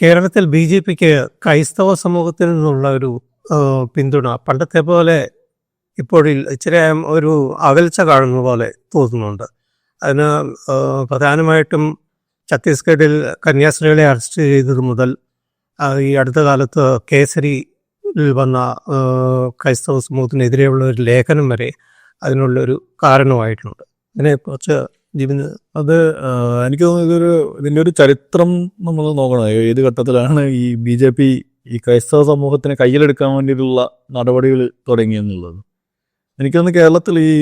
കേരളത്തിൽ B J പിക്ക് ക്രൈസ്തവ സമൂഹത്തിൽ നിന്നുള്ള ഒരു പിന്തുണ. പണ്ടത്തെ പോലെ ഇപ്പോഴിൽ ഇച്ചിരി ഒരു അകൽച്ച കാണുന്ന പോലെ തോന്നുന്നുണ്ട്. അതിന് പ്രധാനമായിട്ടും ഛത്തീസ്ഗഡിൽ കന്യാസ്ത്രീകളെ അറസ്റ്റ് ചെയ്തത് മുതൽ ഈ അടുത്ത കാലത്ത് കേസരി വന്ന ക്രൈസ്തവ സമൂഹത്തിനെതിരെയുള്ള ഒരു ലേഖനം വരെ അതിനുള്ളൊരു കാരണമായിട്ടുണ്ട്. ഇതിനെക്കുറിച്ച് ജിബിന് അത് എനിക്ക് തോന്നുന്നു ഇതൊരു ഇതിന്റെ ഒരു ചരിത്രം നമ്മൾ നോക്കണം. ഏത് ഘട്ടത്തിലാണ് ഈ ബി ജെ പി ഈ ക്രൈസ്തവ സമൂഹത്തിനെ കയ്യിലെടുക്കാൻ വേണ്ടിയിട്ടുള്ള നടപടികൾ തുടങ്ങിയെന്നുള്ളത് എനിക്ക് തോന്നുന്നു കേരളത്തിൽ ഈ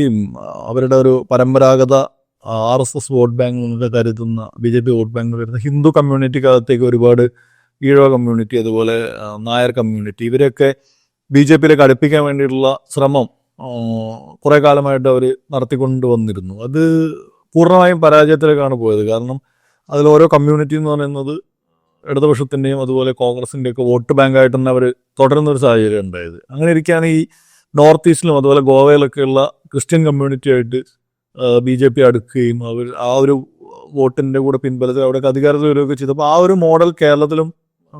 അവരുടെ ഒരു പരമ്പരാഗത R S S vote bank കരുതുന്ന B J P vote bank വരുന്ന ഹിന്ദു കമ്മ്യൂണിറ്റിക്കകത്തേക്ക് ഒരുപാട് ഈഴവ കമ്മ്യൂണിറ്റി അതുപോലെ നായർ കമ്മ്യൂണിറ്റി ഇവരെയൊക്കെ ബി ജെ പിയിലേക്ക് അടുപ്പിക്കാൻ വേണ്ടിയിട്ടുള്ള ശ്രമം കുറേ കാലമായിട്ട് അവർ നടത്തിക്കൊണ്ട് വന്നിരുന്നു അത് പൂർണമായും പരാജയത്തിലേക്കാണ് പോയത്. കാരണം അതിൽ ഓരോ കമ്മ്യൂണിറ്റി എന്ന് പറയുന്നത് ഇടതുപക്ഷത്തിന്റെയും അതുപോലെ കോൺഗ്രസിന്റെയും ഒക്കെ വോട്ട് ബാങ്കായിട്ട് തന്നെ അവർ തുടരുന്ന ഒരു സാഹചര്യം ഉണ്ടായത്. അങ്ങനെ ഇരിക്കുകയാണ് ഈ നോർത്ത് ഈസ്റ്റിലും അതുപോലെ ഗോവയിലൊക്കെയുള്ള ക്രിസ്ത്യൻ കമ്മ്യൂണിറ്റി ആയിട്ട് ബി ജെ പി അടുക്കുകയും അവർ ആ ഒരു വോട്ടിന്റെ കൂടെ പിൻബലത്തിൽ അവിടെയൊക്കെ അധികാരത്തിൽ വരികയൊക്കെ ചെയ്തപ്പോൾ ആ ഒരു മോഡൽ കേരളത്തിലും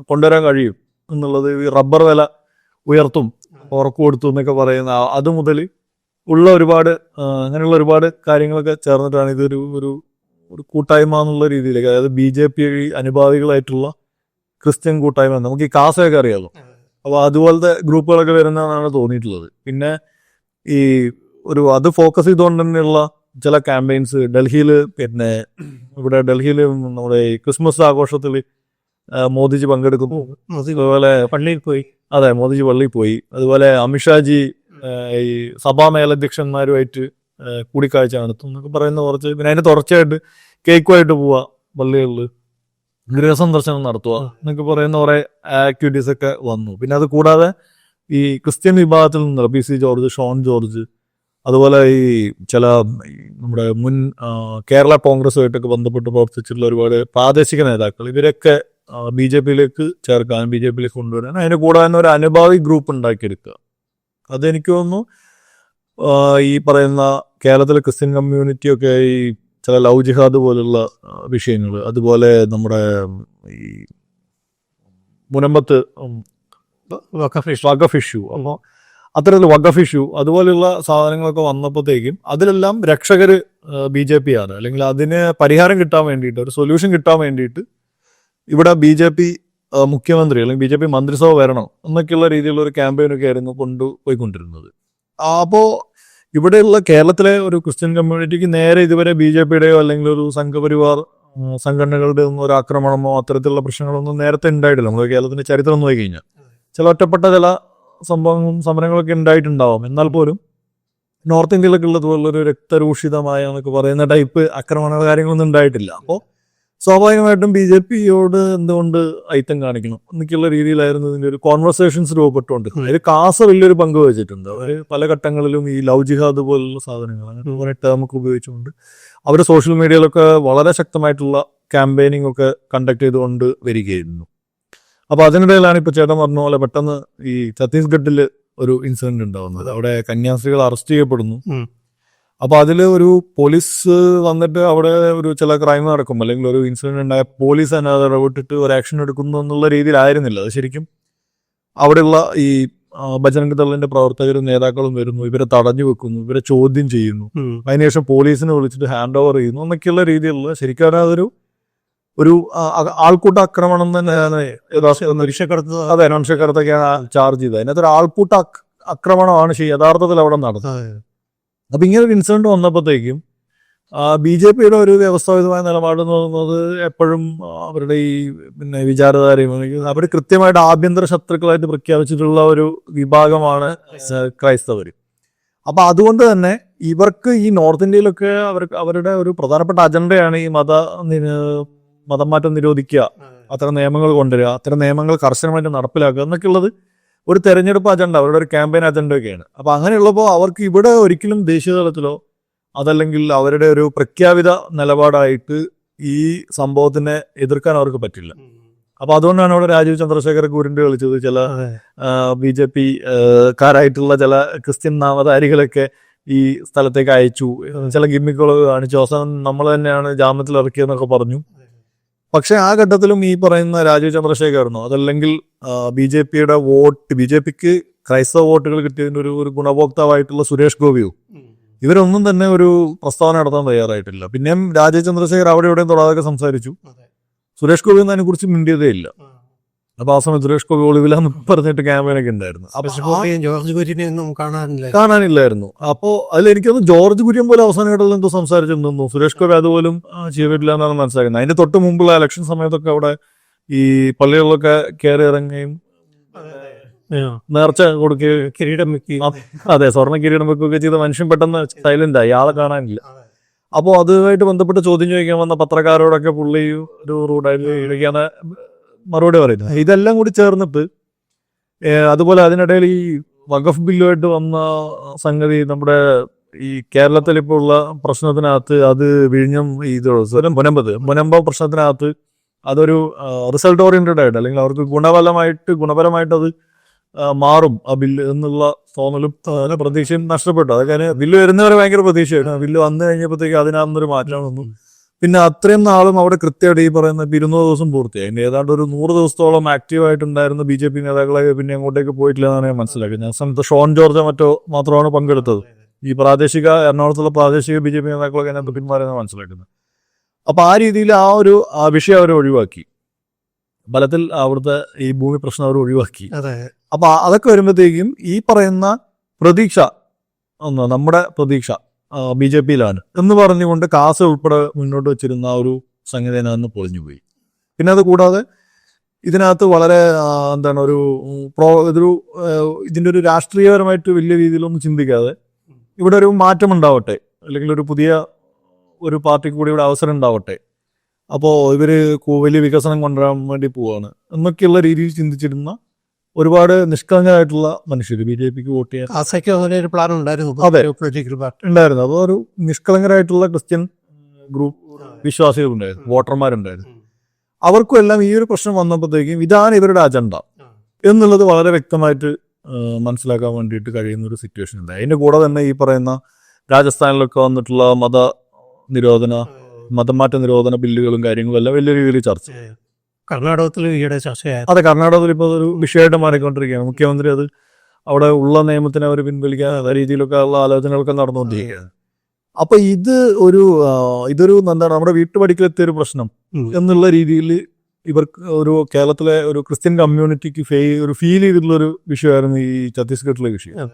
കൊണ്ടുവരാൻ കഴിയും എന്നുള്ളത് ഈ റബ്ബർ വില ഉയർത്തും ഉറക്കു കൊടുത്തു എന്നൊക്കെ പറയുന്ന അത് മുതൽ ഉള്ള ഒരുപാട് അങ്ങനെയുള്ള ഒരുപാട് കാര്യങ്ങളൊക്കെ ചേർന്നിട്ടാണ് ഇതൊരു ഒരു ഒരു കൂട്ടായ്മ എന്നുള്ള രീതിയിലേക്ക് അതായത് ബി ജെ പി അനുഭാവികളായിട്ടുള്ള ക്രിസ്ത്യൻ കൂട്ടായ്മ. നമുക്ക് ഈ കാസയൊക്കെ അറിയാമല്ലോ അപ്പോൾ അതുപോലത്തെ ഗ്രൂപ്പുകളൊക്കെ വരുന്നതാണ് തോന്നിയിട്ടുള്ളത്. പിന്നെ ഈ ഒരു അത് ഫോക്കസ് ചെയ്തുകൊണ്ട് തന്നെയുള്ള ചില ക്യാമ്പയിൻസ് ഡൽഹിയിൽ പിന്നെ ഇവിടെ ഡൽഹിയിൽ നമ്മുടെ ഈ ക്രിസ്മസ് ആഘോഷത്തിൽ മോദിജി പങ്കെടുക്കുന്നു. അതുപോലെ പള്ളിയിൽ പോയി. അതെ മോദിജി പള്ളിയിൽ പോയി. അതുപോലെ അമിത്ഷാജി ഈ സഭാ മേലധ്യക്ഷന്മാരുമായിട്ട് കൂടിക്കാഴ്ച നടത്തും എന്നൊക്കെ പറയുന്ന കുറച്ച് പിന്നെ അതിന് തുടർച്ചയായിട്ട് കേക്കുമായിട്ട് പോവാ പള്ളികളിൽ ഗൃഹസന്ദർശനം നടത്തുക എന്നൊക്കെ പറയുന്ന കുറെ ആക്ടിവിറ്റീസ് ഒക്കെ വന്നു. പിന്നെ അത് കൂടാതെ ഈ ക്രിസ്ത്യൻ വിഭാഗത്തിൽ നിന്ന് P C George Shone George അതുപോലെ ഈ ചില നമ്മുടെ മുൻ കേരള കോൺഗ്രസുമായിട്ടൊക്കെ ബന്ധപ്പെട്ട് പ്രവർത്തിച്ചിട്ടുള്ള ഒരുപാട് പ്രാദേശിക നേതാക്കൾ ഇവരൊക്കെ ബി ജെ പിയിലേക്ക് ചേർക്കാൻ ബി ജെ പിയിലേക്ക് കൊണ്ടുവരാൻ അതിന് കൂടാതെ തന്നെ ഒരു അനുഭാവി ഗ്രൂപ്പ് ഉണ്ടാക്കിയെടുക്കുക. അതെനിക്ക് തോന്നുന്നു ഈ പറയുന്ന കേരളത്തിലെ ക്രിസ്ത്യൻ കമ്മ്യൂണിറ്റിയൊക്കെ ഈ ചില ലവ് ജിഹാദ് പോലുള്ള വിഷയങ്ങൾ അതുപോലെ നമ്മുടെ ഈ മുനമ്പത്ത് വഖഫ് ഇഷ്യൂ. അപ്പോൾ അത്തരത്തിൽ വഖഫ് ഇഷ്യൂ അതുപോലെയുള്ള സാധനങ്ങളൊക്കെ വന്നപ്പോഴത്തേക്കും അതിലെല്ലാം രക്ഷകർ ബി ജെ പി ആണ്. അല്ലെങ്കിൽ അതിന് പരിഹാരം കിട്ടാൻ വേണ്ടിയിട്ട് ഒരു സൊല്യൂഷൻ കിട്ടാൻ വേണ്ടിയിട്ട് ഇവിടെ ബി ജെ പി മുഖ്യമന്ത്രി അല്ലെങ്കിൽ ബി ജെ പി മന്ത്രിസഭ വരണം എന്നൊക്കെയുള്ള രീതിയിലുള്ള ഒരു ക്യാമ്പയിനൊക്കെ ആയിരുന്നു കൊണ്ടുപോയിക്കൊണ്ടിരുന്നത് അപ്പോൾ ഇവിടെയുള്ള കേരളത്തിലെ ഒരു ക്രിസ്ത്യൻ കമ്മ്യൂണിറ്റിക്ക് നേരെ ഇതുവരെ ബി ജെ പിയുടെയോ അല്ലെങ്കിൽ ഒരു സംഘപരിവാർ സംഘടനകളുടെ ഒന്നും ഒരു ആക്രമണമോ അത്തരത്തിലുള്ള പ്രശ്നങ്ങളൊന്നും നേരത്തെ ഉണ്ടായിട്ടില്ല. നമ്മൾ കേരളത്തിന്റെ ചരിത്രം നോക്കി കഴിഞ്ഞാൽ. ചില ഒറ്റപ്പെട്ട ചില സംഭവങ്ങളും സമരങ്ങളൊക്കെ ഉണ്ടായിട്ടുണ്ടാവും. എന്നാൽ പോലും നോർത്ത് ഇന്ത്യയിലൊക്കെ ഒരു രക്തരൂഷിതമായ എന്നൊക്കെ പറയുന്ന ടൈപ്പ് ആക്രമണ കാര്യങ്ങളൊന്നും ഉണ്ടായിട്ടില്ല. അപ്പോൾ സ്വാഭാവികമായിട്ടും ബി ജെ പിയോട് എന്തുകൊണ്ട് ഐറ്റം കാണിക്കണം എന്നൊക്കെയുള്ള രീതിയിലായിരുന്നു ഇതിന്റെ ഒരു കോൺവെർസേഷൻസ് രൂപപ്പെട്ടുകൊണ്ട്. അതിൽ കാസ വലിയൊരു പങ്ക് വഹിച്ചിട്ടുണ്ട്. അവർ പല ഘട്ടങ്ങളിലും ഈ ലവ് ജിഹാദ് പോലുള്ള സാധനങ്ങൾ അങ്ങനെ കുറെ ടേമൊക്കെ ഉപയോഗിച്ചുകൊണ്ട് അവർ സോഷ്യൽ മീഡിയയിലൊക്കെ വളരെ ശക്തമായിട്ടുള്ള ക്യാമ്പയിനിങ് ഒക്കെ കണ്ടക്ട് ചെയ്തുകൊണ്ട് വരികയായിരുന്നു. അപ്പൊ അതിനിടയിലാണ് ഇപ്പൊ ചേട്ടൻ പറഞ്ഞ പോലെ പെട്ടെന്ന് ഈ ഛത്തീസ്ഗഡിൽ ഒരു ഇൻസിഡന്റ് ഉണ്ടാവുന്നത്. അവിടെ കന്യാസ്ത്രീകൾ അറസ്റ്റ് ചെയ്യപ്പെടുന്നു. അപ്പൊ അതിൽ ഒരു പോലീസ് വന്നിട്ട് അവിടെ ഒരു ചില ക്രൈം നടക്കും. അല്ലെങ്കിൽ ഒരു ഇൻസിഡന്റ് ഉണ്ടായ പോലീസ് തന്നെ അത് ഇടപെട്ടിട്ട് ഒരു ആക്ഷൻ എടുക്കുന്നു എന്നുള്ള രീതിയിലായിരുന്നില്ല. അത് ശരിക്കും അവിടെയുള്ള ഈ ബജരംഗ് ദളിന്റെ പ്രവർത്തകരും നേതാക്കളും വരുന്നു. ഇവരെ തടഞ്ഞു വെക്കുന്നു. ഇവരെ ചോദ്യം ചെയ്യുന്നു. അതിനുശേഷം പോലീസിനെ വിളിച്ചിട്ട് ഹാൻഡ് ഓവർ ചെയ്യുന്നു. എന്നൊക്കെയുള്ള രീതിയിലുള്ള ശരിക്കും അതൊരു ഒരു ആൾക്കൂട്ട ആക്രമണം തന്നെയാണ് അതെ മനുഷ്യക്കടത്തൊക്കെയാണ് ചാർജ് ചെയ്തത്. അതിനകത്തൊരു ആൾക്കൂട്ട ആക്- ആക്രമണമാണ് യഥാർത്ഥത്തിൽ അവിടെ നടന്നത്. അപ്പൊ ഇങ്ങനെ ഒരു ഇൻസിഡന്റ് വന്നപ്പോഴത്തേക്കും ബി ജെ പിയുടെ ഒരു വ്യവസ്ഥാപിതമായ നിലപാട് എന്ന് പറയുന്നത് എപ്പോഴും അവരുടെ ഈ പിന്നെ വിചാരധാരയും അവർ കൃത്യമായിട്ട് ആഭ്യന്തര ശത്രുക്കളായിട്ട് പ്രഖ്യാപിച്ചിട്ടുള്ള ഒരു വിഭാഗമാണ് ക്രൈസ്തവർ അപ്പൊ അതുകൊണ്ട് തന്നെ ഇവർക്ക് ഈ നോർത്ത് ഇന്ത്യയിലൊക്കെ അവർക്ക് അവരുടെ ഒരു പ്രധാനപ്പെട്ട അജണ്ടയാണ് ഈ മത മതം മാറ്റം നിരോധിക്കുക അത്തരം നിയമങ്ങൾ കൊണ്ടുവരിക അത്തരം നിയമങ്ങൾ കർശനമായിട്ട് നടപ്പിലാക്കുക എന്നൊക്കെയുള്ളത് ഒരു തെരഞ്ഞെടുപ്പ് അജണ്ട അവരുടെ ഒരു ക്യാമ്പയിൻ അജണ്ടയൊക്കെയാണ് അപ്പോൾ അപ്പൊ അങ്ങനെയുള്ളപ്പോൾ അവർക്ക് ഇവിടെ ഒരിക്കലും ദേശീയ തലത്തിലോ അതല്ലെങ്കിൽ അവരുടെ ഒരു പ്രഖ്യാപിത നിലപാടായിട്ട് ഈ സംഭവത്തിനെ എതിർക്കാൻ അവർക്ക് പറ്റില്ല. അപ്പൊ അതുകൊണ്ടാണ് അവിടെ രാജീവ് ചന്ദ്രശേഖർ കൂരിന്റെ കളിച്ചത് ചില. ബി ജെ പി കാരായിട്ടുള്ള ചില ക്രിസ്ത്യൻ നാമധാരികളൊക്കെ ഈ സ്ഥലത്തേക്ക് അയച്ചു. ചില ഗിമ്മിക്കുകൾ കാണിച്ചു. അവസാനം നമ്മൾ തന്നെയാണ് ജാമ്യത്തിൽ ഇറക്കിയെന്നൊക്കെ പറഞ്ഞു. പക്ഷെ ആ ഘട്ടത്തിലും ഈ പറയുന്ന രാജീവ് ചന്ദ്രശേഖരനോ അതല്ലെങ്കിൽ ബി ജെ പിയുടെ വോട്ട് ബി ജെ പിക്ക് ക്രൈസ്തവ വോട്ടുകൾ കിട്ടിയതിന്റെ ഒരു ഒരു ഗുണഭോക്താവായിട്ടുള്ള സുരേഷ് ഗോപിയോ? ഇവരൊന്നും തന്നെ ഒരു പ്രസ്താവന നടത്താൻ തയ്യാറായിട്ടില്ല. പിന്നെയും രാജീവ് ചന്ദ്രശേഖർ അവിടെ ഇവിടെയും തൊടാതൊക്കെ സംസാരിച്ചു. സുരേഷ് ഗോപി ഒന്നും അതിനെക്കുറിച്ച് മിണ്ടിയതേ ഇല്ല. അപ്പൊ ആ സമയത്ത് സുരേഷ് ഗോപി ഒളിവിലാന്ന് പറഞ്ഞിട്ട് ക്യാമറയൊക്കെ ഉണ്ടായിരുന്നു ജോർജ് കുര്യനെ ഒന്നും കാണാനില്ല. കാണാനില്ലായിരുന്നു. അപ്പോ അതിൽ എനിക്കൊന്ന് ജോർജ് കുര്യൻ പോലും അവസാന ഘട്ടത്തിൽ എന്തോ സംസാരിച്ചിരുന്നു സുരേഷ് ഗോപി അതുപോലും ചെയ്തിട്ടില്ല എന്നാണ് മനസ്സിലാക്കുന്നത്. അതിന്റെ തൊട്ട് മുമ്പുള്ള ഇലക്ഷൻ സമയത്തൊക്കെ അവിടെ ഈ പള്ളികളിലൊക്കെ കയറി ഇറങ്ങുകയും നേർച്ച കൊടുക്കുകയും കിരീടം അതെ സ്വർണ കിരീടം വെക്കുകയൊക്കെ ചെയ്ത മനുഷ്യൻ പെട്ടെന്ന് സൈലന്റ് ആയി ആളെ കാണാനില്ല. അപ്പോൾ അതുമായിട്ട് ബന്ധപ്പെട്ട് ചോദ്യം ചോദിക്കാൻ വന്ന പത്രക്കാരോടൊക്കെ പുള്ളി ഒരു റൂഡായിട്ട് ഇഴക്കാണ് മറുപടി പറയുന്നത് ഇതെല്ലാം കൂടി ചേർന്നിട്ട് അതുപോലെ അതിനിടയിൽ ഈ വഖഫ് ബില്ലുമായിട്ട് വന്ന സംഗതി നമ്മുടെ ഈ കേരളത്തിൽ ഇപ്പോൾ ഉള്ള പ്രശ്നത്തിനകത്ത് അത് വിഴിഞ്ഞം ഇത് മുനമ്പത് മുനമ്പ പ്രശ്നത്തിനകത്ത് അതൊരു റിസൾട്ട് ഓറിയന്റഡ് ആയിട്ട് അല്ലെങ്കിൽ അവർക്ക് ഗുണഫലമായിട്ട് ഗുണപരമായിട്ട് അത് മാറും ആ ബില്ല് എന്നുള്ള തോന്നലും പ്രതീക്ഷയും നഷ്ടപ്പെട്ടു. അതൊക്കെ ബില്ല് വരുന്നവരെ ഭയങ്കര പ്രതീക്ഷയായിരുന്നു. ബില്ല് വന്നു കഴിഞ്ഞപ്പോഴത്തേക്ക് അതിനകത്തൊരു മാറ്റം വന്നു. പിന്നെ അത്രയും നാളും അവിടെ കൃത്യമായിട്ട് ഈ പറയുന്ന ഇരുന്നൂറ് ദിവസം പൂർത്തിയായി. അതിന്റെ ഏതാണ്ട് ഒരു നൂറ് ദിവസത്തോളം ആക്റ്റീവ് ആയിട്ടുണ്ടായിരുന്ന ബി ജെ പി നേതാക്കളെ പിന്നെ അങ്ങോട്ടേക്ക് പോയിട്ടില്ല എന്നാണ് ഞാൻ മനസ്സിലാക്കിയത് ഞാൻ സമയത്ത് ഷോൺ ജോർജ് മറ്റോ മാത്രമാണ് പങ്കെടുത്തത്. ഈ പ്രാദേശിക എറണാകുളത്തുള്ള പ്രാദേശിക ബി ജെ പി നേതാക്കളൊക്കെ ഞാൻ പിന്മാറിയെന്ന് മനസ്സിലാക്കുന്നത്. അപ്പൊ ആ രീതിയിൽ ആ ഒരു വിഷയം അവർ ഒഴിവാക്കി. ബലത്തിൽ അവിടുത്തെ ഈ ഭൂമി പ്രശ്നം അവർ ഒഴിവാക്കി. അതെ. അപ്പൊ അതൊക്കെ വരുമ്പോഴത്തേക്കും ഈ പറയുന്ന പ്രതീക്ഷ ഒന്ന് നമ്മുടെ പ്രതീക്ഷ ബി ജെ പിയിലാണ്. എന്ന് പറഞ്ഞുകൊണ്ട് കാസ് ഉൾപ്പെടെ മുന്നോട്ട് വെച്ചിരുന്ന ആ ഒരു സംഗതി അതിനകത്ത് പൊളിഞ്ഞുപോയി പിന്നെ അത് കൂടാതെ ഇതിനകത്ത് വളരെ എന്താണ് ഒരു പ്രോ ഇതൊരു ഇതിന്റെ ഒരു രാഷ്ട്രീയപരമായിട്ട് വലിയ രീതിയിലൊന്നും ചിന്തിക്കാതെ ഇവിടെ ഒരു മാറ്റം ഉണ്ടാവട്ടെ അല്ലെങ്കിൽ ഒരു പുതിയ ഒരു പാർട്ടിക്ക് കൂടി ഇവിടെ അവസരം ഉണ്ടാവട്ടെ അപ്പോൾ ഇവർ കു- വലിയ വികസനം കൊണ്ടുവരാൻ വേണ്ടി പോവാണ് എന്നൊക്കെയുള്ള രീതിയിൽ ചിന്തിച്ചിരുന്ന ഒരുപാട് നിഷ്കളങ്കരായിട്ടുള്ള മനുഷ്യർ ബി ജെ പിക്ക് വോട്ട് ചെയ്യാൻ. അങ്ങനെ ഒരു പ്ലാൻ ഉണ്ടായിരുന്നു അതെ. പൊളിറ്റിക്കൽ പാർട്ടി ഉണ്ടായിരുന്നു. ഒരു നിഷ്കളങ്കരായിട്ടുള്ള ക്രിസ്ത്യൻ ഗ്രൂപ്പ് വിശ്വാസികളുണ്ടായിരുന്നു വോട്ടർമാരുണ്ടായിരുന്നു. അവർക്കും എല്ലാം ഈ ഒരു പ്രശ്നം വന്നപ്പോഴത്തേക്കും ഇതാണ് ഇവരുടെ അജണ്ട എന്നുള്ളത് വളരെ വ്യക്തമായിട്ട് മനസ്സിലാക്കാൻ വേണ്ടിയിട്ട് കഴിയുന്ന ഒരു സിറ്റുവേഷൻ ഉണ്ട്. അതിന്റെ കൂടെ തന്നെ ഈ പറയുന്ന രാജസ്ഥാനിലൊക്കെ വന്നിട്ടുള്ള മത നിരോധന മതമാറ്റ നിരോധന ബില്ലുകളും കാര്യങ്ങളും എല്ലാം വലിയ രീതിയിൽ ചർച്ച ചെയ്യും. കർണാടകത്തിൽ ഈയിടെ ചർച്ചയായി അതെ കർണാടകത്തിൽ ഇപ്പോൾ ഒരു വിഷയമായിട്ട് മാറിക്കൊണ്ടിരിക്കുകയാണ്. മുഖ്യമന്ത്രി അത് അവിടെ ഉള്ള നിയമത്തിനെ അവർ പിൻവലിക്കാൻ ആ രീതിയിലൊക്കെ ഉള്ള ആലോചനകളൊക്കെ നടന്നുകൊണ്ടിരിക്കുകയാണ്. അപ്പൊ ഇത് ഒരു ഇതൊരു എന്താണ് നമ്മുടെ വീട്ടുപടിക്കലെത്തിയ ഒരു പ്രശ്നം എന്നുള്ള രീതിയിൽ ഇവർക്ക് ഒരു കേരളത്തിലെ ഒരു ക്രിസ്ത്യൻ കമ്മ്യൂണിറ്റിക്ക് ഫേ ഒരു ഫീൽ ചെയ്തിട്ടുള്ള ഒരു വിഷയമായിരുന്നു ഈ ഛത്തീസ്ഗഡിലെ വിഷയം.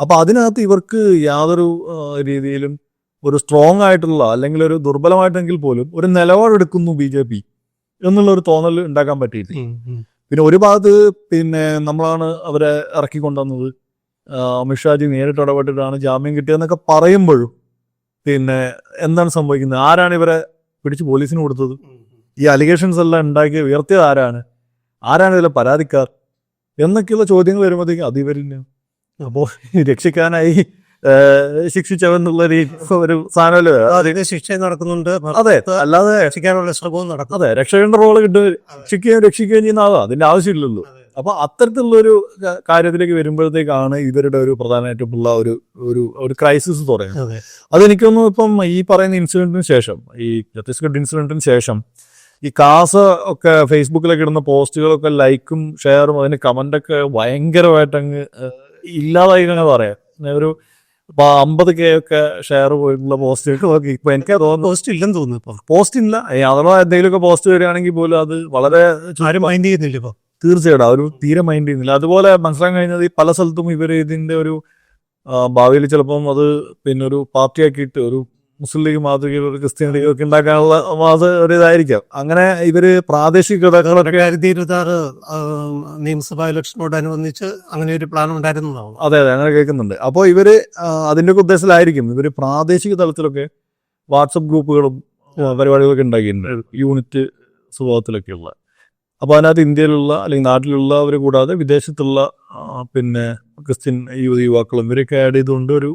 അപ്പൊ അതിനകത്ത് ഇവർക്ക് യാതൊരു രീതിയിലും ഒരു സ്ട്രോങ് ആയിട്ടുള്ള അല്ലെങ്കിൽ ഒരു ദുർബലമായിട്ടെങ്കിൽ പോലും ഒരു നിലപാടെടുക്കുന്നു ബി ജെ പി. എന്നുള്ള ഒരു തോന്നൽ ഉണ്ടാക്കാൻ ഉം. പിന്നെ ഒരു ഭാഗത്ത് പിന്നെ നമ്മളാണ് അവരെ ഇറക്കി കൊണ്ടുവന്നത്. അമിത്ഷാജി നേരിട്ട് ഇടപെട്ടിട്ടാണ് ജാമ്യം കിട്ടിയതെന്നൊക്കെ പറയുമ്പോഴും പിന്നെ എന്താണ് സംഭവിക്കുന്നത്? ആരാണ് ഇവരെ പിടിച്ച് പോലീസിന് കൊടുത്തത്? ഈ അലിഗേഷൻസ് എല്ലാം ഉണ്ടാക്കി ഉയർത്തിയത് ആരാണ്? ആരാണ് ഇതിലെ പരാതിക്കാർ? എന്നൊക്കെയുള്ള ചോദ്യങ്ങൾ വരുമ്പോഴത്തേക്കും അത് ഇവരിന് അപ്പോ രക്ഷിക്കാനായി ശിക്ഷിച്ചവെന്നുള്ള ഒരു സാധനമല്ലേ? അതിന് ശിക്ഷ നടക്കുന്നുണ്ട്. അതെ അല്ലാതെ രക്ഷിക്കാനുള്ള ശ്രമവും നടക്കും. അതെ രക്ഷകന്റെ റോൾ കിട്ടും. രക്ഷിക്കുകയും രക്ഷിക്കുകയും ചെയ്യുന്ന ആളാ. അതിന്റെ ആവശ്യമില്ലല്ലോ. അപ്പൊ അത്തരത്തിലുള്ള ഒരു കാര്യത്തിലേക്ക് വരുമ്പോഴത്തേക്കാണ് ഇവരുടെ ഒരു പ്രധാനമായിട്ടുള്ള ഒരു ഒരു ഒരു ക്രൈസിസ് തുടങ്ങുന്നത് അതെ. അതെനിക്കൊന്നും ഇപ്പം ഈ പറയുന്ന ഇൻസിഡന്റിന് ശേഷം ഈ ഛത്തീസ്ഗഡ് ഇൻസിഡന്റിന് ശേഷം ഈ കാസ ഒക്കെ ഫേസ്ബുക്കിലൊക്കെ ഇടുന്ന പോസ്റ്റുകളൊക്കെ ലൈക്കും ഷെയറും അതിന് കമന്റൊക്കെ ഭയങ്കരമായിട്ട് അങ്ങ് ഇല്ലാതായി തന്നെ പറയാം? ഒരു അമ്പത് കെ ഒക്കെ ഷെയർ പോയിട്ടുള്ള പോസ്റ്റുകൾ നോക്കി. ഇപ്പൊ എനിക്ക് പോസ്റ്റ് ഇല്ലെന്ന് തോന്നുന്നു ഇപ്പൊ. പോസ്റ്റ് ഇല്ല. അഥവാ എന്തെങ്കിലുമൊക്കെ പോസ്റ്റ് വരികയാണെങ്കിൽ പോലും അത് വളരെ ആരും മൈൻഡ് ചെയ്യുന്നില്ല ഇപ്പൊ. തീർച്ചയായിട്ടും. അവർ തീരെ മൈൻഡ് ചെയ്യുന്നില്ല. അതുപോലെ മനസ്സിലാക്കാൻ കഴിഞ്ഞത് ഈ പല സ്ഥലത്തും ഇവർ ഇതിന്റെ ഒരു ഭാവിയിൽ ചിലപ്പം അത് പിന്നെ ഒരു പാർട്ടിയാക്കിയിട്ട് ഒരു മുസ്ലിം ലീഗ് മാതൃകയിൽ ഒരു ക്രിസ്ത്യൻ ലീഗ് ഒക്കെ ഉണ്ടാക്കാനുള്ള അത് ഒരു ഇതായിരിക്കാം. അങ്ങനെ ഇവർ പ്രാദേശിക ഘടകങ്ങളൊക്കെ രണ്ടായിരത്തി ഇരുപത്തി ആറ് നിയമസഭാ ഇലക്ഷനോടനുബന്ധിച്ച് അങ്ങനെ ഒരു പ്ലാൻ ഉണ്ടായിരുന്നതാണ്? അതെ അതെ അങ്ങനെ കേൾക്കുന്നുണ്ട്. അപ്പോൾ ഇവർ അതിന്റെ ഒക്കെ ഉദ്ദേശത്തിലായിരിക്കും. ഇവർ പ്രാദേശിക തലത്തിലൊക്കെ വാട്സപ്പ് ഗ്രൂപ്പുകളും പരിപാടികളൊക്കെ ഉണ്ടാക്കിയിട്ടുണ്ട്. യൂണിറ്റ് സ്വഭാവത്തിലൊക്കെയുള്ള. അപ്പോൾ അതിനകത്ത് ഇന്ത്യയിലുള്ള അല്ലെങ്കിൽ നാട്ടിലുള്ളവർ കൂടാതെ വിദേശത്തുള്ള പിന്നെ ക്രിസ്ത്യൻ യുവതി യുവാക്കളും ഇവരൊക്കെ ആഡ് ചെയ്തുകൊണ്ട് ഒരു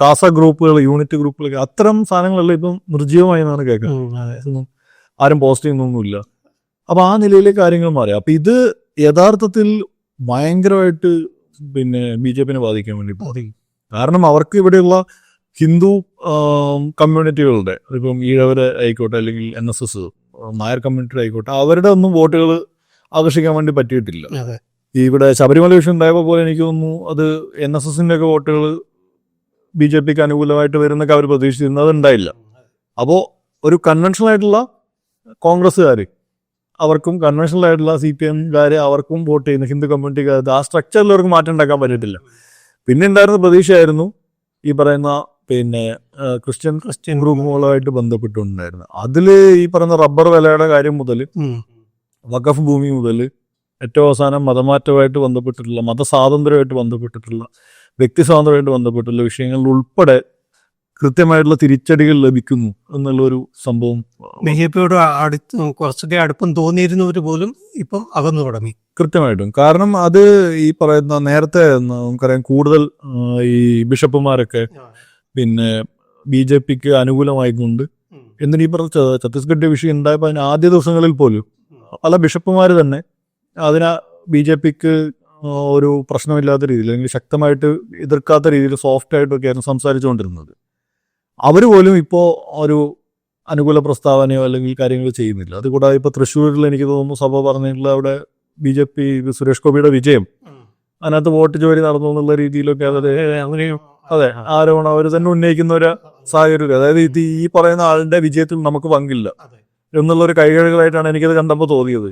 കാസ ഗ്രൂപ്പുകൾ യൂണിറ്റ് ഗ്രൂപ്പുകളൊക്കെ അത്തരം സാധനങ്ങളെല്ലാം ഇപ്പം നിർജീവമായി എന്നാണ് കേൾക്കുന്നത്. ആരും പോസ്റ്റ് ചെയ്യുന്നൊന്നുമില്ല. അപ്പൊ ആ നിലയിലെ കാര്യങ്ങൾ മാറി. അപ്പൊ ഇത് യഥാർത്ഥത്തിൽ ഭയങ്കരമായിട്ട് പിന്നെ ബി ജെ പിനെ ബാധിക്കാൻ വേണ്ടി ബാധിക്കും. കാരണം അവർക്ക് ഇവിടെയുള്ള ഹിന്ദു കമ്മ്യൂണിറ്റികളുടെ ഇപ്പം ഈഴവര് ആയിക്കോട്ടെ അല്ലെങ്കിൽ N S S Nair community ആയിക്കോട്ടെ അവരുടെ ഒന്നും വോട്ടുകൾ ആകർഷിക്കാൻ വേണ്ടി പറ്റിയിട്ടില്ല. ഇവിടെ ശബരിമല വിഷയം ഉണ്ടായപ്പോൾ പോലെ എനിക്ക് തോന്നുന്നു അത് എൻ എസ് എസിന്റെ ഒക്കെ വോട്ടുകൾ ബി ജെ പിക്ക് അനുകൂലമായിട്ട് വരുന്നൊക്കെ അവർ പ്രതീക്ഷിച്ചിരുന്നു. അത് ഉണ്ടായില്ല അപ്പോൾ ഒരു കൺവെൻഷണൽ ആയിട്ടുള്ള കോൺഗ്രസ്സുകാർ അവർക്കും കൺവെൻഷണൽ ആയിട്ടുള്ള സി പി എംകാർ അവർക്കും വോട്ട് ചെയ്യുന്ന ഹിന്ദു കമ്മ്യൂണിറ്റിക്കാർ ആ സ്ട്രക്ചറിൽ അവർക്ക് മാറ്റം ഉണ്ടാക്കാൻ പറ്റിയിട്ടില്ല പിന്നെ ഉണ്ടായിരുന്ന പ്രതീക്ഷയായിരുന്നു ഈ പറയുന്ന പിന്നെ ക്രിസ്ത്യൻ ക്രിസ്ത്യൻ ഗ്രൂപ്പുകളുമായിട്ട് ബന്ധപ്പെട്ടുണ്ടായിരുന്നു. അതിൽ ഈ പറയുന്ന റബ്ബർ വിലയുടെ കാര്യം മുതൽ വഖഫ് ഭൂമി മുതൽ ഏറ്റവും അവസാനം മതമാറ്റമായിട്ട് ബന്ധപ്പെട്ടിട്ടുള്ള മതസ്വാതന്ത്ര്യമായിട്ട് ബന്ധപ്പെട്ടിട്ടുള്ള വ്യക്തി സ്വാതന്ത്ര്യമായിട്ട് ബന്ധപ്പെട്ടുള്ള വിഷയങ്ങളിൽ ഉൾപ്പെടെ കൃത്യമായിട്ടുള്ള തിരിച്ചടികൾ ലഭിക്കുന്നു എന്നുള്ളൊരു സംഭവം ബി ജെ പിയോട് അടുത്ത് കുറച്ചൊക്കെ അടുപ്പം തോന്നിയിരുന്നവർ പോലും ഇപ്പം അകന്നു തുടങ്ങി. കൃത്യമായിട്ടും. കാരണം അത് ഈ പറയുന്ന നേരത്തെ നമുക്കറിയാം കൂടുതൽ ഈ ബിഷപ്പുമാരൊക്കെ പിന്നെ ബി ജെ പിക്ക് അനുകൂലമായിക്കൊണ്ട് എന്തിനീ പറഞ്ഞ ഛത്തീസ്ഗഡ് വിഷയം ഉണ്ടായപ്പോൾ അതിന് ആദ്യ ദിവസങ്ങളിൽ പോലും പല ബിഷപ്പുമാർ തന്നെ അതിനാ ബി ജെ പിക്ക് ഒരു പ്രശ്നമില്ലാത്ത രീതിയിൽ അല്ലെങ്കിൽ ശക്തമായിട്ട് എതിർക്കാത്ത രീതിയിൽ സോഫ്റ്റ് ആയിട്ടൊക്കെ ആയിരുന്നു സംസാരിച്ചുകൊണ്ടിരുന്നത്. അവർ പോലും ഇപ്പോൾ ഒരു അനുകൂല പ്രസ്താവനയോ അല്ലെങ്കിൽ കാര്യങ്ങൾ ചെയ്യുന്നില്ല. അതുകൂടാതെ ഇപ്പോൾ തൃശ്ശൂരിൽ എനിക്ക് തോന്നുന്നു സഭ പറഞ്ഞിട്ടുള്ള അവിടെ ബി ജെ പി സുരേഷ് ഗോപിയുടെ വിജയം. അതിനകത്ത് വോട്ട് ജോലി നടന്നു എന്നുള്ള രീതിയിലൊക്കെ അതെ അങ്ങനെയും അതെ ആരോപണം അവർ തന്നെ ഉന്നയിക്കുന്ന ഒരു സാഹചര്യം. അതായത് ഇത് ഈ പറയുന്ന ആളുടെ വിജയത്തിൽ നമുക്ക് പങ്കില്ല. എന്നുള്ള ഒരു കൈകഴുകളായിട്ടാണ് എനിക്കത് കണ്ടപ്പോൾ തോന്നിയത്.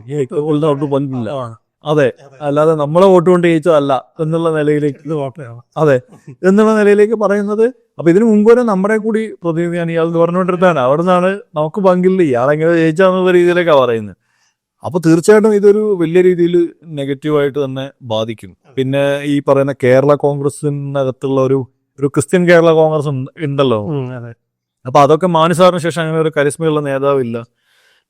പങ്കില്ല അതെ. അല്ലാതെ നമ്മളെ വോട്ട് കൊണ്ട് ജയിച്ചതല്ല എന്നുള്ള നിലയിലേക്ക് അതെ. എന്നുള്ള നിലയിലേക്ക് പറയുന്നത് അപ്പൊ ഇതിനു മുമ്പ് വരെ നമ്മുടെ കൂടി പ്രതിനിധിയാണ് ഇയാൾ പറഞ്ഞുകൊണ്ടിരുന്നതാണ്. അവിടെ നിന്നാണ് നമുക്ക് പങ്കില്ല ഇയാളെങ്ങനെ ജയിച്ചാന്നുള്ള രീതിയിലേക്കാണ് പറയുന്നത്. അപ്പൊ തീർച്ചയായിട്ടും ഇതൊരു വലിയ രീതിയിൽ നെഗറ്റീവായിട്ട് തന്നെ ബാധിക്കും. പിന്നെ ഈ പറയുന്ന കേരള കോൺഗ്രസിനകത്തുള്ള ഒരു ഒരു ക്രിസ്ത്യൻ കേരള കോൺഗ്രസ് ഉണ്ടല്ലോ. അപ്പൊ അതൊക്കെ മാനുസാറിന് ശേഷം അങ്ങനെ ഒരു കരിസ്മയുള്ള നേതാവില്ല.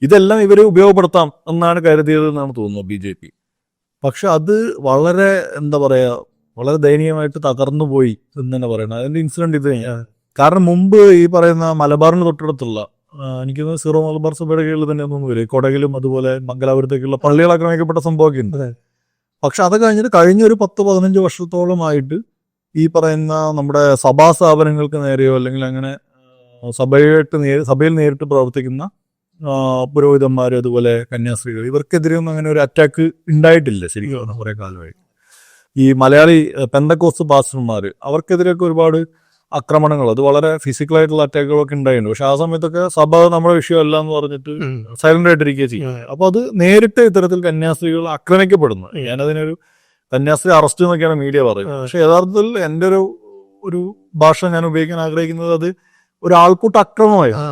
ഇതെല്ലാം ഇവർ ഉപയോഗപ്പെടുത്താം എന്നാണ് കരുതിയത് എന്നാണ് തോന്നുന്നത് ബി ജെ പി. പക്ഷെ അത് വളരെ എന്താ പറയാ വളരെ ദയനീയമായിട്ട് തകർന്നു പോയി എന്ന് തന്നെ പറയണം. അതിന്റെ ഇൻസിഡന്റ് ഇത് കാരണം മുമ്പ് ഈ പറയുന്ന മലബാറിന് തൊട്ടടുത്തുള്ള എനിക്ക് സീറോ മലബാർ സഭയുടെ കീഴിൽ തന്നെ ഒന്നും വരും കൊടകിലും അതുപോലെ മംഗലാപുരത്തേക്കുള്ള പള്ളികൾ ആക്രമിക്കപ്പെട്ട സംഭവമൊക്കെ ഉണ്ട്. പക്ഷെ അത് കഴിഞ്ഞിട്ട് കഴിഞ്ഞ ഒരു പത്ത് പതിനഞ്ച് വർഷത്തോളമായിട്ട് ഈ പറയുന്ന നമ്മുടെ സഭാ സ്ഥാപനങ്ങൾക്ക് നേരെയോ അല്ലെങ്കിൽ അങ്ങനെ സഭയായിട്ട് സഭയിൽ നേരിട്ട് പ്രവർത്തിക്കുന്ന പുരോഹിതന്മാർ അതുപോലെ കന്യാസ്ത്രീകൾ ഇവർക്കെതിരെയൊന്നും അങ്ങനെ ഒരു അറ്റാക്ക് ഉണ്ടായിട്ടില്ല ശരിക്കും കുറെ കാലമായി. ഈ മലയാളി പെന്തക്കോസ് പാസ്റ്റർമാർ അവർക്കെതിരെയൊക്കെ ഒരുപാട് ആക്രമണങ്ങൾ അത് വളരെ ഫിസിക്കലായിട്ടുള്ള അറ്റാക്കുകളൊക്കെ ഉണ്ടായിട്ടുണ്ട്. പക്ഷെ ആ സമയത്തൊക്കെ സഭ നമ്മുടെ വിഷയമല്ല എന്ന് പറഞ്ഞിട്ട് സൈലന്റ് ആയിട്ടിരിക്കുക ചെയ്യും. അപ്പൊ അത് നേരിട്ട് ഇത്തരത്തിൽ കന്യാസ്ത്രീകൾ ആക്രമിക്കപ്പെടുന്നു. ഞാനതിനൊരു കന്യാസ്ത്രീ അറസ്റ്റ് എന്നൊക്കെയാണ് മീഡിയ പറയുന്നത്. പക്ഷെ യഥാർത്ഥത്തിൽ എന്റെ ഒരു ഒരു ഭാഷ ഞാൻ ഉപയോഗിക്കാൻ ആഗ്രഹിക്കുന്നത് അത് ഒരു ആൾക്കൂട്ട അക്രമമായിരുന്നു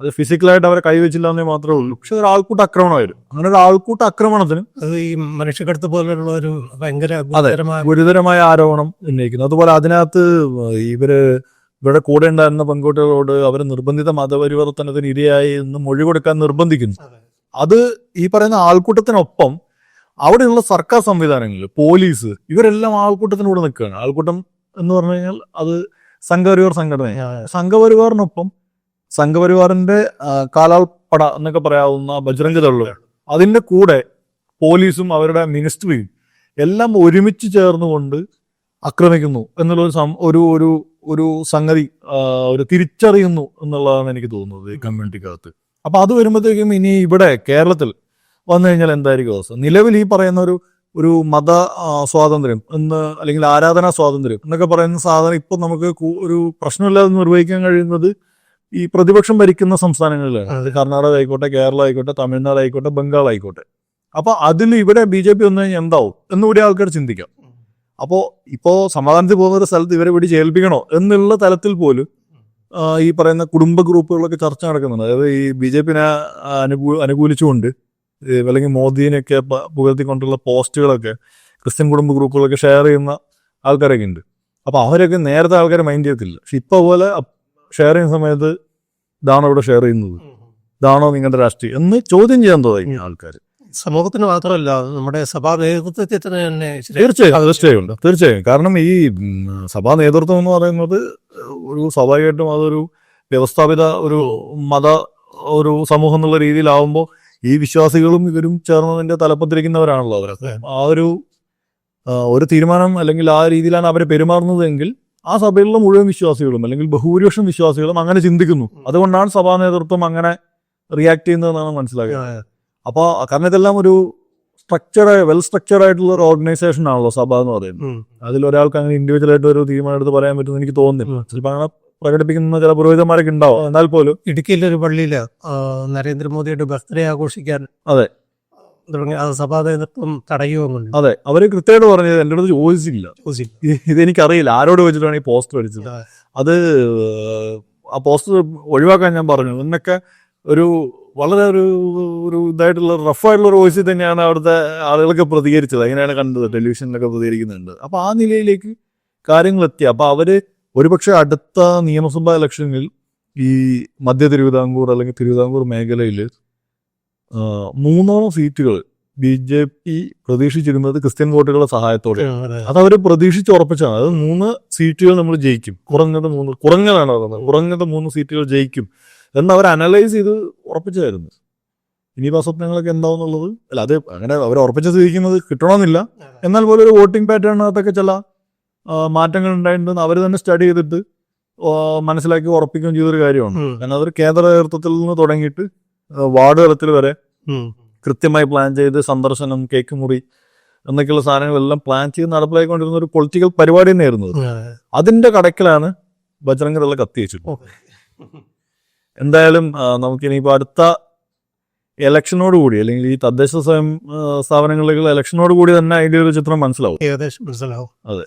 അതെ ഫിസിക്കലായിട്ട് അവരെ കൈവച്ചില്ല എന്നേ മാത്രമേ ഉള്ളൂ. പക്ഷെ ഒരു ആൾക്കൂട്ട ആക്രമണമായിരുന്നു അങ്ങനെ ഒരു ആൾക്കൂട്ട ആക്രമണത്തിന് അത് ഈ മനുഷ്യക്കടത്ത് പോലുള്ള ഒരു ഭയങ്കര ഗുരുതരമായ ആരോപണം ഉന്നയിക്കുന്നു. അതുപോലെ അതിനകത്ത് ഇവർ ഇവിടെ കൂടെ ഉണ്ടായിരുന്ന പെൺകുട്ടികളോട് അവർ നിർബന്ധിത മതപരിവർത്തനത്തിന് ഇരയായി എന്ന് മൊഴി കൊടുക്കാൻ നിർബന്ധിക്കുന്നു. അതെ. അത് ഈ പറയുന്ന ആൾക്കൂട്ടത്തിനൊപ്പം അവിടെയുള്ള സർക്കാർ സംവിധാനങ്ങൾ പോലീസ് ഇവരെല്ലാം ആൾക്കൂട്ടത്തിനൂടെ നിൽക്കുകയാണ്. ആൾക്കൂട്ടം എന്ന് പറഞ്ഞു കഴിഞ്ഞാൽ അത് സംഘപരിവാർ സംഘടന. സംഘപരിവാറിനൊപ്പം സംഘപരിവാറിന്റെ കാലാൾപ്പട എന്നൊക്കെ പറയാവുന്ന ബജ്രംഗ് ദളും അതിന്റെ കൂടെ പോലീസും അവരുടെ മിനിസ്ട്രിയും എല്ലാം ഒരുമിച്ച് ചേർന്നുകൊണ്ട് ആക്രമിക്കുന്നു എന്നുള്ള ഒരു ഒരു ഒരു ഒരു സംഗതി ഒരു തിരിച്ചറിയുന്നു എന്നുള്ളതാണ് എനിക്ക് തോന്നുന്നത് ഈ കമ്മ്യൂണിറ്റിക്കകത്ത്. അപ്പൊ അത് വരുമ്പോഴത്തേക്കും ഇനി ഇവിടെ കേരളത്തിൽ വന്നു കഴിഞ്ഞാൽ എന്തായിരിക്കും അവസ്ഥ? നിലവിൽ ഈ പറയുന്ന ഒരു ഒരു മത സ്വാതന്ത്ര്യം എന്ന് അല്ലെങ്കിൽ ആരാധനാ സ്വാതന്ത്ര്യം എന്നൊക്കെ പറയുന്ന സാധനം ഇപ്പൊ നമുക്ക് ഒരു പ്രശ്നമില്ലാതെ നിർവഹിക്കാൻ കഴിയുന്നത് ഈ പ്രതിപക്ഷം ഭരിക്കുന്ന സംസ്ഥാനങ്ങളിലാണ്. അത്. കർണാടക ആയിക്കോട്ടെ കേരള ആയിക്കോട്ടെ തമിഴ്നാട് ആയിക്കോട്ടെ ബംഗാൾ ആയിക്കോട്ടെ. അപ്പൊ അതിൽ ഇവിടെ ബി ജെ പി വന്നു കഴിഞ്ഞാൽ എന്താവും എന്നുകൂടി ആൾക്കാർ ചിന്തിക്കാം. അപ്പോ ഇപ്പോ സമാധാനത്തിൽ പോകുന്ന ഒരു സ്ഥലത്ത് ഇവരെ പിടിച്ച് ഏൽപ്പിക്കണോ എന്നുള്ള തലത്തിൽ പോലും ഈ പറയുന്ന കുടുംബ ഗ്രൂപ്പുകളൊക്കെ ചർച്ച നടക്കുന്നുണ്ട്. അതായത് ഈ ബി ജെ പിനെ അനുകൂ അനുകൂലിച്ചുകൊണ്ട് അല്ലെങ്കിൽ മോദിനെയൊക്കെ പുകഴ്ത്തിക്കൊണ്ടുള്ള പോസ്റ്റുകളൊക്കെ ക്രിസ്ത്യൻ കുടുംബ ഗ്രൂപ്പുകളൊക്കെ ഷെയർ ചെയ്യുന്ന ആൾക്കാരൊക്കെ ഉണ്ട്. അപ്പൊ അവരൊക്കെ നേരത്തെ ആൾക്കാരെ മൈൻഡ് ചെയ്യത്തില്ല. പക്ഷെ ഇപ്പൊ പോലെ ഷെയർ ചെയ്യുന്ന സമയത്ത് ഇതാണോ ഇവിടെ ഷെയർ ചെയ്യുന്നത്. ഇതാണോ നിങ്ങളുടെ രാഷ്ട്രീയം എന്ന് ചോദ്യം ചെയ്യാൻ തുടങ്ങി ആൾക്കാർ സമൂഹത്തിന് മാത്രമല്ല നമ്മുടെ സഭാ നേതൃത്വത്തിൽ തന്നെ തീർച്ചയായും തീർച്ചയായും തീർച്ചയായും. കാരണം ഈ സഭാ നേതൃത്വം എന്ന് പറയുന്നത് ഒരു സ്വാഭാവികമായിട്ടും അതൊരു വ്യവസ്ഥാപിത ഒരു മത ഒരു സമൂഹം എന്നുള്ള രീതിയിലാവുമ്പോൾ ഈ വിശ്വാസികളും ഇവരും ചേർന്നതിന്റെ തലപ്പത്തിരിക്കുന്നവരാണല്ലോ അവരൊക്കെ ആ ഒരു ഒരു തീരുമാനം അല്ലെങ്കിൽ ആ രീതിയിലാണ് അവരെ പെരുമാറുന്നതെങ്കിൽ ആ സഭയിലുള്ള മുഴുവൻ വിശ്വാസികളും അല്ലെങ്കിൽ ബഹുഭൂരിപക്ഷം വിശ്വാസികളും അങ്ങനെ ചിന്തിക്കുന്നു. അതുകൊണ്ടാണ് സഭാ നേതൃത്വം അങ്ങനെ റിയാക്ട് ചെയ്യുന്നതെന്നാണ് മനസ്സിലാക്കുന്നത്. അപ്പോൾ കാരണം ഇതെല്ലാം ഒരു സ്ട്രക്ചർഡ് വെൽ സ്ട്രക്ചർഡ് ആയിട്ടുള്ള ഒരു ഓർഗനൈസേഷൻ ആണല്ലോ സഭ എന്ന് പറയുന്നത്. അതിൽ ഒരാൾക്ക് അങ്ങനെ ഇൻഡിവിജ്വൽ ആയിട്ട് ഒരു തീരുമാനം എടുത്ത് പറയാൻ പറ്റുമെന്ന് എനിക്ക് തോന്നുന്നില്ല. ചിലപ്പോൾ അങ്ങനെ പ്രകടിപ്പിക്കുന്ന ചില പുരോഹിതന്മാരൊക്കെ ഉണ്ടാവും. എന്നാൽ പോലും ഇടുക്കിയിലെ ഒരു പള്ളിയിൽ നരേന്ദ്രമോദിയുടെ ബർത്ത്ഡേ ആഘോഷിക്കാൻ അതെ. തുടങ്ങി അത് സഭാ നേതൃത്വം തടയുമെന്നുണ്ട് അതെ. അവർ കൃത്യമായിട്ട് പറഞ്ഞത് എന്റെ അടുത്ത് ചോദിച്ചില്ല. ചോദിച്ചില്ല. ഇത് ഇതെനിക്കറിയില്ല. ആരോട് ചോദിച്ചിട്ടാണ് ഈ പോസ്റ്റർ അടിച്ചത്. അത് ആ പോസ്റ്റർ ഒഴിവാക്കാൻ ഞാൻ പറഞ്ഞു. എന്നൊക്കെ ഒരു വളരെ ഒരു ഒരു ഇതായിട്ടുള്ള റഫായിട്ടുള്ള ഒരു വോയിസിൽ തന്നെയാണ് അവിടുത്തെ ആളുകളൊക്കെ പ്രതികരിച്ചത്. അങ്ങനെയാണ് കണ്ടത്? ടെലിവിഷനിലൊക്കെ പ്രതികരിക്കുന്നുണ്ട്. അപ്പൊ ആ നിലയിലേക്ക് കാര്യങ്ങൾ എത്തി അപ്പൊ അവർ ഒരുപക്ഷെ അടുത്ത നിയമസഭാ ഇലക്ഷനിൽ ഈ മധ്യ തിരുവിതാംകൂർ അല്ലെങ്കിൽ തിരുവിതാംകൂർ മേഖലയിൽ മൂന്നോളം സീറ്റുകൾ ബി ജെ പി പ്രതീക്ഷിച്ചിരുന്നത് ക്രിസ്ത്യൻ വോട്ടുകളുടെ സഹായത്തോടെ. അത്. അവർ പ്രതീക്ഷിച്ച് ഉറപ്പിച്ചാണ്. അത് മൂന്ന് സീറ്റുകൾ നമ്മൾ ജയിക്കും. കുറഞ്ഞത് മൂന്ന് കുറഞ്ഞതാണ് പറയുന്നത് കുറഞ്ഞത് മൂന്ന് സീറ്റുകൾ ജയിക്കും എന്ന് അവർ അനലൈസ് ചെയ്ത് ഉറപ്പിച്ചായിരുന്നു ഇനിയിപ്പോൾ സ്വപ്നങ്ങളൊക്കെ എന്താവുന്നുള്ളത്? അല്ല അത് അങ്ങനെ അവർ ഉറപ്പിച്ച് സ്ഥിതിക്കുന്നത് കിട്ടണമെന്നില്ല. എന്നാൽ പോലും ഒരു വോട്ടിംഗ് പാറ്റേണിനകത്തൊക്കെ ചില മാറ്റങ്ങൾ ഉണ്ടായിട്ടുണ്ടെന്ന് അവർ തന്നെ സ്റ്റഡി ചെയ്തിട്ട് മനസ്സിലാക്കി ഉറപ്പിക്കുകയും ചെയ്തൊരു കാര്യമാണ്. കാരണം അതൊരു കേന്ദ്ര നേതൃത്വത്തിൽ നിന്ന് തുടങ്ങിയിട്ട് വാർഡ് തലത്തിൽ വരെ കൃത്യമായി പ്ലാൻ ചെയ്ത് സന്ദർശനം കേക്ക് മുറി എന്നൊക്കെയുള്ള സാധനങ്ങളെല്ലാം പ്ലാൻ ചെയ്ത് നടപ്പിലാക്കിക്കൊണ്ടിരുന്ന ഒരു പൊളിറ്റിക്കൽ പരിപാടി തന്നെയായിരുന്നു അതിന്റെ കടക്കിലാണ് ബജറംഗറുള്ള കത്തി വെച്ചത് എന്തായാലും നമുക്ക് നമുക്കിനിയിപ്പോൾ അടുത്ത ഇലക്ഷനോട് കൂടി അല്ലെങ്കിൽ ഈ തദ്ദേശ സ്വയം സ്ഥാപനങ്ങളിലേക്കുള്ള ഇലക്ഷനോട് കൂടി തന്നെ അതിന്റെ ഒരു ചിത്രം മനസ്സിലാവും. ഏകദേശം മനസ്സിലാവും. അതെ.